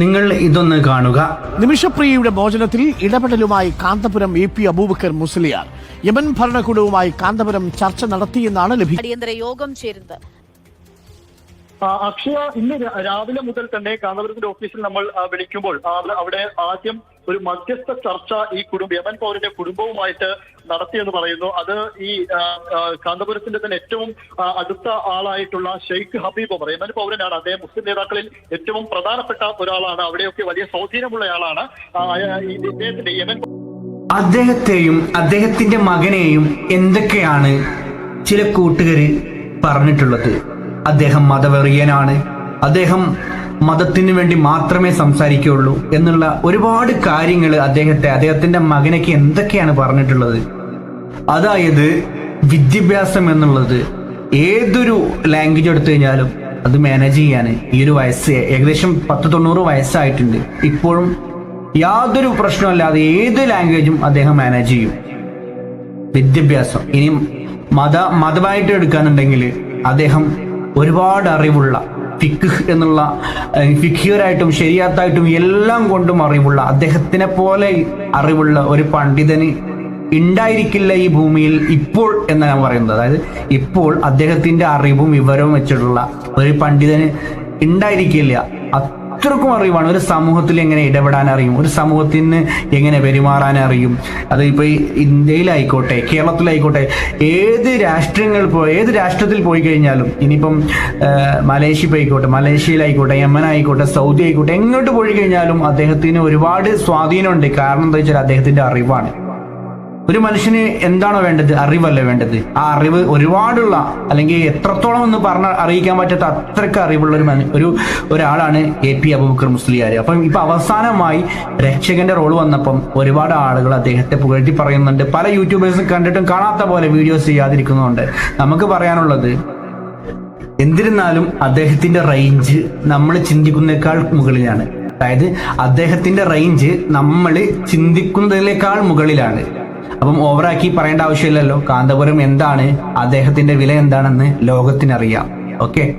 നിങ്ങൾ ഇതൊന്ന് കാണുക. നിമിഷപ്രിയയുടെ മോചനത്തിൽ ഇടപെടലുമായി Kanthapuram A P Aboobacker Musliyar. Yemen ഭരണകൂടവുമായി Kanthapuram ചർച്ച നടത്തിയെന്നാണ് ലഭിക്കുന്നത് അടിയന്തര യോഗം ചേരുന്നത്. അക്ഷയ ഇന്ന് രാവിലെ മുതൽ തന്നെ കാന്തപുരത്തിന്റെ ഓഫീസിൽ നമ്മൾ വിളിക്കുമ്പോൾ അവിടെ ആദ്യം ഒരു മധ്യസ്ഥ ചർച്ച ഈ കുടുംബ യമൻ പൗരന്റെ കുടുംബവുമായിട്ട് നടത്തിയെന്ന് പറയുന്നു. അത് ഈ കാന്തപുരത്തിന്റെ തന്നെ ഏറ്റവും അടുത്ത ആളായിട്ടുള്ള ഷെയ്ഖ് ഹബീബ് ഉമർ യമൻ പൗരനാണ് അദ്ദേഹം മുസ്ലിം നേതാക്കളിൽ ഏറ്റവും പ്രധാനപ്പെട്ട ഒരാളാണ്. അവിടെയൊക്കെ വലിയ സ്വാധീനമുള്ളയാളാണ് ഇദ്ദേഹത്തിന്റെ യമൻ അദ്ദേഹത്തെയും അദ്ദേഹത്തിന്റെ മകനെയും എന്തൊക്കെയാണ് ചില കൂട്ടുകാർ പറഞ്ഞിട്ടുള്ളത്? അദ്ദേഹം മതവെറിയനാണ്. അദ്ദേഹം മതത്തിന് വേണ്ടി മാത്രമേ സംസാരിക്കുകയുള്ളൂ എന്നുള്ള ഒരുപാട് കാര്യങ്ങൾ അദ്ദേഹത്തെ അദ്ദേഹത്തിന്റെ മകനൊക്കെ എന്തൊക്കെയാണ് പറഞ്ഞിട്ടുള്ളത്? അതായത് വിദ്യാഭ്യാസം എന്നുള്ളത് ഏതൊരു ലാംഗ്വേജ് എടുത്തു കഴിഞ്ഞാലും അത് മാനേജ് ചെയ്യാൻ ഈ ഒരു വയസ്സ് ഏകദേശം പത്ത് തൊണ്ണൂറ് വയസ്സായിട്ടുണ്ട്. ഇപ്പോഴും യാതൊരു പ്രശ്നമല്ലാതെ ഏത് ലാംഗ്വേജും അദ്ദേഹം മാനേജ് ചെയ്യും. വിദ്യാഭ്യാസം. ഇനി മത മതമായിട്ട് എടുക്കാന്നുണ്ടെങ്കിൽ അദ്ദേഹം ഒരുപാട് അറിവുള്ള ഫിഖ് എന്നുള്ള ഫിഖിയറായിട്ടും ശരിയാത്തായിട്ടും എല്ലാം കൊണ്ടും അറിവുള്ള അദ്ദേഹത്തിനെ പോലെ അറിവുള്ള ഒരു പണ്ഡിതന് ഉണ്ടായിരിക്കില്ല ഈ ഭൂമിയിൽ ഇപ്പോൾ എന്ന് ഞാൻ പറയുന്നത്. അതായത് ഇപ്പോൾ അദ്ദേഹത്തിന്റെ അറിവും വിവരവും വെച്ചിട്ടുള്ള ഒരു പണ്ഡിതന് ഉണ്ടായിരിക്കില്ല അത്രക്കും അറിവാണ് ഒരു സമൂഹത്തിൽ എങ്ങനെ ഇടപെടാൻ അറിയും? ഒരു സമൂഹത്തിന് എങ്ങനെ പെരുമാറാൻ അറിയും? അത് ഇപ്പൊ ഇന്ത്യയിലായിക്കോട്ടെ കേരളത്തിലായിക്കോട്ടെ ഏത് രാഷ്ട്രങ്ങൾ പോയി ഏത് രാഷ്ട്രത്തിൽ പോയി കഴിഞ്ഞാലും ഇനിയിപ്പം മലേഷ്യ പോയിക്കോട്ടെ മലേഷ്യയിലായിക്കോട്ടെ യമൻ ആയിക്കോട്ടെ സൗദി ആയിക്കോട്ടെ എങ്ങോട്ട് പോയി കഴിഞ്ഞാലും അദ്ദേഹത്തിന് ഒരുപാട് സ്വാധീനമുണ്ട്. കാരണം എന്താ വെച്ചാൽ അദ്ദേഹത്തിന്റെ അറിവാണ്. ഒരു മനുഷ്യന് എന്താണോ വേണ്ടത് അറിവല്ലേ വേണ്ടത്. ആ അറിവ് ഒരുപാടുള്ള അല്ലെങ്കിൽ എത്രത്തോളം എന്ന് പറഞ്ഞ അറിയിക്കാൻ പറ്റാത്ത അത്രയ്ക്ക് അറിവുള്ള ഒരു ഒരു ഒരാളാണ് എ പി അബൂബക്കർ മുസ്ലിയാർ അപ്പം ഇപ്പൊ അവസാനമായി രക്ഷകന്റെ റോൾ വന്നപ്പം ഒരുപാട് ആളുകൾ അദ്ദേഹത്തെ പുകഴ്ത്തി പറയുന്നുണ്ട്. പല യൂട്യൂബേഴ്സും കണ്ടിട്ടും കാണാത്ത പോലെ വീഡിയോസ് ചെയ്യാതിരിക്കുന്നുണ്ട്. നമുക്ക് പറയാനുള്ളത് എന്നിരുന്നാലും അദ്ദേഹത്തിന്റെ റേഞ്ച് നമ്മൾ ചിന്തിക്കുന്നേക്കാൾ മുകളിലാണ്. അതായത് അദ്ദേഹത്തിന്റെ റേഞ്ച് നമ്മൾ ചിന്തിക്കുന്നതിനേക്കാൾ മുകളിലാണ്. അപ്പം ഓവറാക്കി പറയേണ്ട ആവശ്യമില്ലല്ലോ. കാന്തപുരം എന്താണ്? അദ്ദേഹത്തിന്റെ വില എന്താണെന്ന് ലോകത്തിനറിയാം. ഓക്കെ?